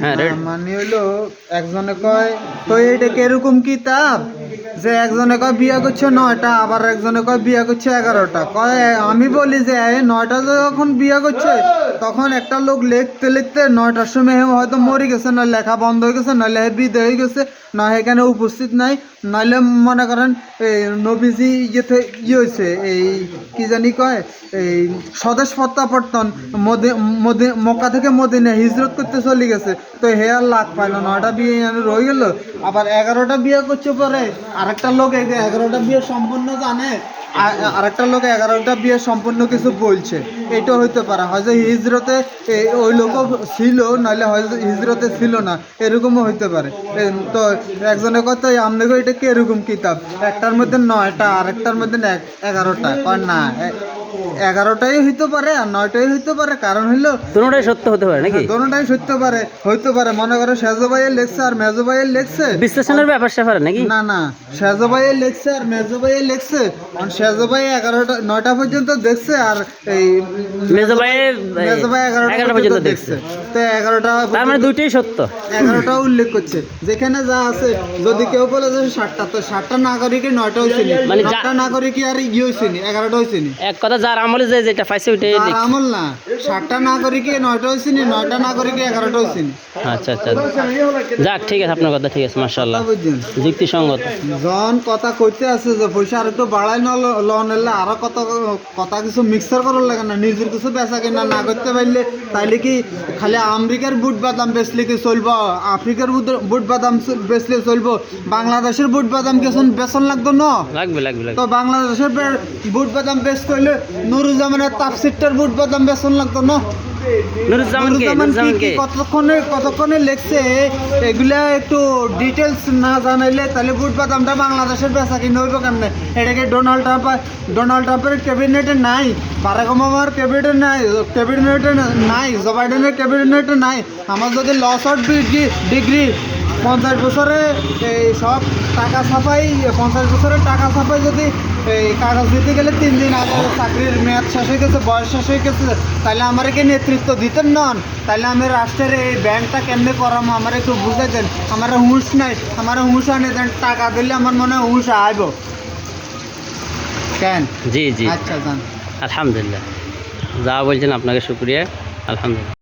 হ্যাঁ মানে একজনে কয়, তো এটা কীরকম কিতাব? যে একজনে কয়, বিয়ে করছে নয়টা, আবার একজনে কয়, বিয়ে করছে এগারোটা। কয়, আমি বলি যে নয়টা যখন বিয়ে করছে তখন একটা লোক লিখতে লিখতে নয়টার সময় হয়তো মরে গেছে, না লেখা বন্ধ হয়ে গেছে নইলে হে বিদে হয়ে গেছে, না এখানে উপস্থিত নাই, নইলে মনে করেন এই নবীজি ইয়েতে ইয়ে হয়েছে, এই কি জানি কয়, এই স্বদেশ প্রত্যাবর্তন মদি মদি, মক্কা থেকে মদিনা হিজরত করতে চলে গেছে। তো হে আর লাখ পাইলো, নয়টা বিয়ে রয়ে গেল, আবার এগারোটা বিয়ে করছে পরে আরেকটা লোক এগারোটা বিয়ে সম্পূর্ণ জানে আরেকটা লোক এগারোটা বিয়ে সম্পূর্ণ কিছু বলছে। এটা হইতে পারে। হয়তো হিজরতে ওই লোক ছিল, নাহলে হয়তো হিজরতে ছিল না। এরকমও হইতে পারে। তো একজনের কথা আপনাকে এটা কি এরকম কিতাব? একটার মধ্যে নয়টা, আরেকটার মধ্যে এগারোটা। না এগারোটাই হইতে পারে আর নয়টাই হইতে পারে। কারণ হইল দুটোটাই সত্য হতে পারে নাকি? দোনোটাই সইতে পারে হইতে পারে। মনে করো সেজো ভাইয়ের লেখছে আর মেজো ভাইয়ের লেখছে বিশ্লেষণের ব্যাপার স্যাপার নাকি? না না সেজো ভাইয়ের লেখছে আর মেজো ভাইয়ের লেখছে আর সেজো ভাই এগারোটা নয়টা পর্যন্ত দেখছে আর এই মেজো ভাই মেজো ভাই এগারোটা পর্যন্ত দেখছে। তো এগারোটা তার মানে দুইটাই সত্য। এগারোটা উল্লেখ করছে। যেখানে যা আছে যদি কেউ বলে যে ষাটটা তো ষাটটা নাগরিকের নয়টা হয়েছে মানে নয়টা নাগরিকই আর ইয়ে হয়েছে এগারোটা হয়েছে এক কথা যার আমলে যে যেটা পাইছে ওইটাই আর দেখছি। আমল না ষাটটা নাগরিকে নয়টা হয়েছে নি নয়টা নাগরিকে এগারোটা হয়েছে নি আচ্ছা আচ্ছা। যাক ঠিক আছে আপনার কথা ঠিক আছে মার্শাল্লাহ বুঝছেন? যুক্তিসঙ্গত। জন কথা কইতে আছে যে পয়সা আর একটু বাড়াই না লোন এলে আরও কত কথা কিছু মিক্সার করার লাগে না নিজের কিছু বেচা কিনা না করতে পারলে তাইলে কি খালি আমেরিকার বুট বাদাম বেচলে কি চলবো আফ্রিকার বুট- বাদাম বেচলে চলবো বাংলাদেশের বুট বাদাম কিছু বেচন লাগতো না? লাগবে লাগবে তো বাংলাদেশের বুট বাদাম বেচতে হইলে নুরুজ্জামানের তাপসিটটার বুট বাদাম বেচন লাগতো না। কতক্ষণে কতক্ষণে লেখছে? এগুলা একটু ডিটেলস না জানাইলে তাহলে বুট বাদামটা বাংলাদেশের বেচা কিনে হইব কেমনে? এটাকে ডোনাল্ড ট্রাম্প ডোনাল্ড ট্রাম্পের ক্যাবিনেটে নাই? বারাক ওবামার ক্যাবিনেটে নাই? ক্যাবিনেটে নাই? জো বাইডেনের ক্যাবিনেটে নাই? আমার যদি লস আউট ডিগ্রি ডিগ্রি পঞ্চাশ বছরে এই সব টাকা ছাপাই পঞ্চাশ বছরের টাকা ছাপাই যদি এই কাগজ দিতে গেলে তিন দিন আগে চাকরির মেয়াদ শেষ হয়ে গেছে বয়স শেষ হয়ে গেছে তাহলে আমার কি নেতৃত্ব দিতেন নন? তাহলে আমি রাষ্ট্রের এই ব্যাংকটা কেমনে করামো? আমার একটু বুঝে দেন। আমার হুঁশ নাই আমার হুঁশ আনে দেন। টাকা দিলে আমার মনে হয় হুঁশ আইব। কেন? জি জি। আচ্ছা জান। আলহামদুলিল্লাহ। যা বলছেন আপনাকে শুক্রিয়া। আলহামদুলিল্লাহ।